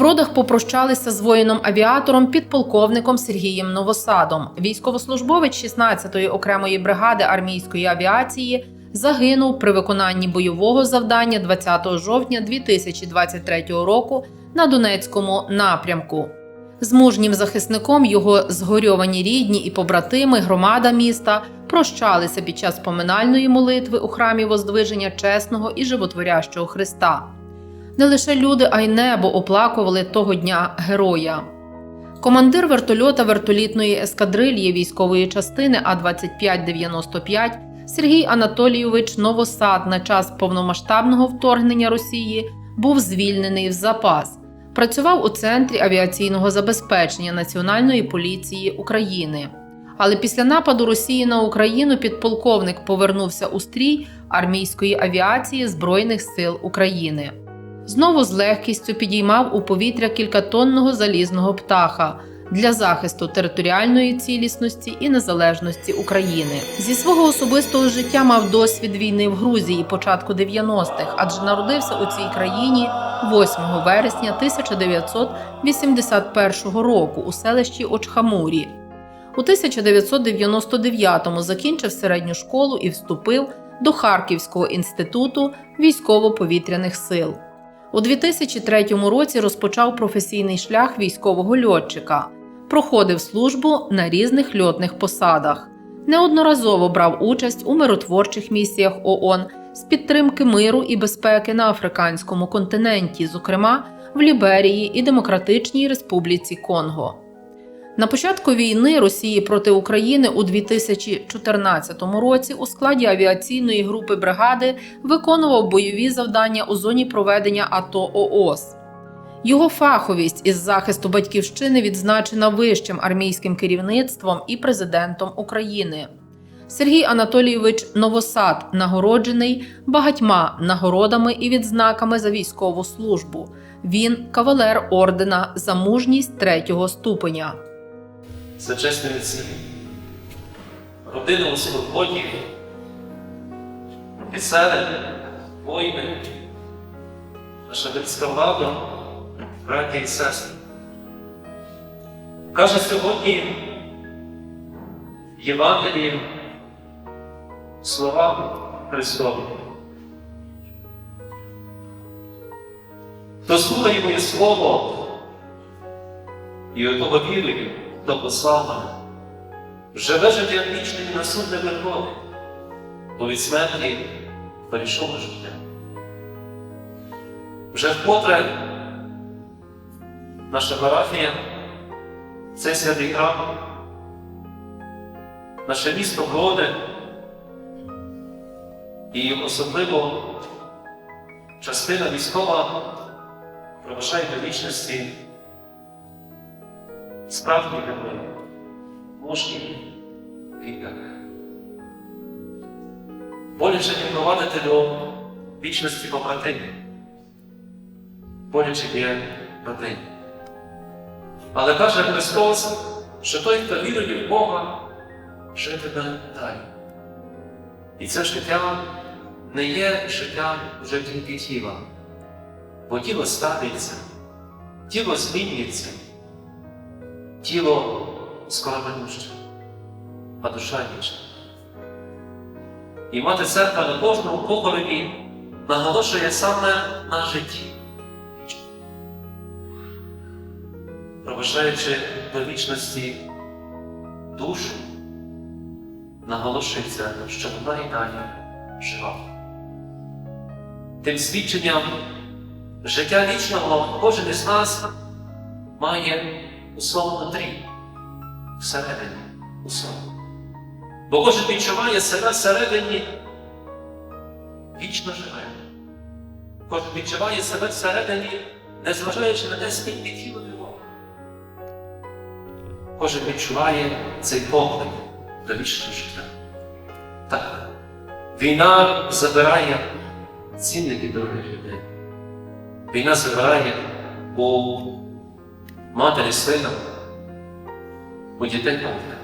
бродах попрощалися з воїном-авіатором підполковником Сергієм Новосадом. Військовослужбовець 16-ї окремої бригади армійської авіації загинув при виконанні бойового завдання 20 жовтня 2023 року на Донецькому напрямку. З мужнім захисником його згорьовані рідні і побратими, громада міста прощалися під час поминальної молитви у храмі Воздвиження чесного і животворящого Христа. Не лише люди, а й небо оплакували того дня героя. Командир вертольота вертолітної ескадрильї військової частини А-2595 Сергій Анатолійович Новосад на час повномасштабного вторгнення Росії був звільнений в запас. Працював у центрі авіаційного забезпечення Національної поліції України. Але після нападу Росії на Україну підполковник повернувся у стрій армійської авіації Збройних сил України. Знову з легкістю підіймав у повітря кількатонного залізного птаха для захисту територіальної цілісності і незалежності України. Зі свого особистого життя мав досвід війни в Грузії початку 90-х, адже народився у цій країні 8 вересня 1981 року у селищі Очхамурі. У 1999-му закінчив середню школу і вступив до Харківського інституту військово-повітряних сил. У 2003 році розпочав професійний шлях військового льотчика, проходив службу на різних льотних посадах. Неодноразово брав участь у миротворчих місіях ООН з підтримки миру і безпеки на африканському континенті, зокрема в Ліберії і Демократичній Республіці Конго. На початку війни Росії проти України у 2014 році у складі авіаційної групи бригади виконував бойові завдання у зоні проведення АТО ООС. Його фаховість із захисту батьківщини відзначена вищим армійським керівництвом і президентом України. Сергій Анатолійович Новосад нагороджений багатьма нагородами і відзнаками за військову службу. Він кавалер ордена за мужність третього ступеня. За чесне відсилі. Родина у свободі, офіцери, воїни, наша людська влада, браті і сестри. Каже сьогодні в Євангелії слова Христові. Хто слухає моє слово і отого вірує, хто послав мене, живе життя вічне і на суд не приходить, бо від смерті перейшов життя. Вже вкотре наша парафія, цей святий храм, наше місто Броди і особливо частина військова проважає до вічності справді герої, мужні віках. Боляче не провадити до вічності побратимів. Боляче є родині. Але каже Христос, що той, хто вірує в Бога, житиме далі. І це життя не є життям вже тільки тіла, бо тіло ставиться, тіло змінюється, тіло скороминуще, а душа вічна. І мати церква на кожному похороні наголошує саме на житті. Проважаючи до вічності душу, наголошується, що вона і далі жива. Тим свідченням життя вічного кожен із нас має у своєму всередині, у своєму. Бо кожен відчуває себе всередині вічно живе. Кожен відчуває себе всередині, незважаючи на те, скільки тіло його. Кожен відчуває цей погляд до вічного життя. Так, війна забирає цінники дорогих людей. Війна забирає у матері сина, у дітей батька,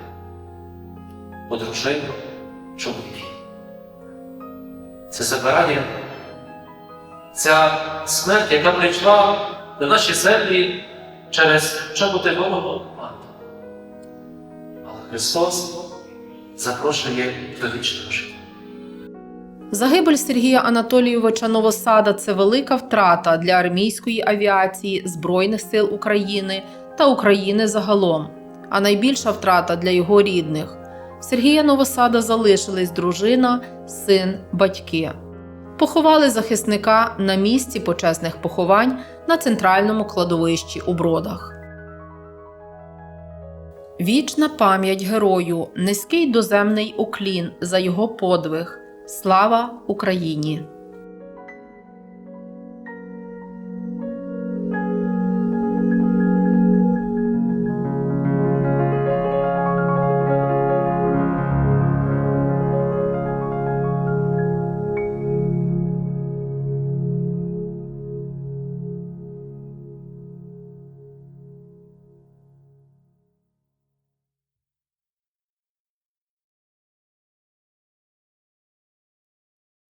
у дружину, чоловіків. Це забирає ця смерть, яка прийшла на наші землі через чоботи ворогу окупанта. Але Христос запрошує до вічного життя. Загибель Сергія Анатолійовича Новосада це велика втрата для армійської авіації Збройних сил України та України загалом, а найбільша втрата для його рідних. Сергія Новосада залишились дружина, син, батьки. Поховали захисника на місці почесних поховань на центральному кладовищі у Бродах. Вічна пам'ять герою, низький доземний уклін за його подвиг. Слава Україні!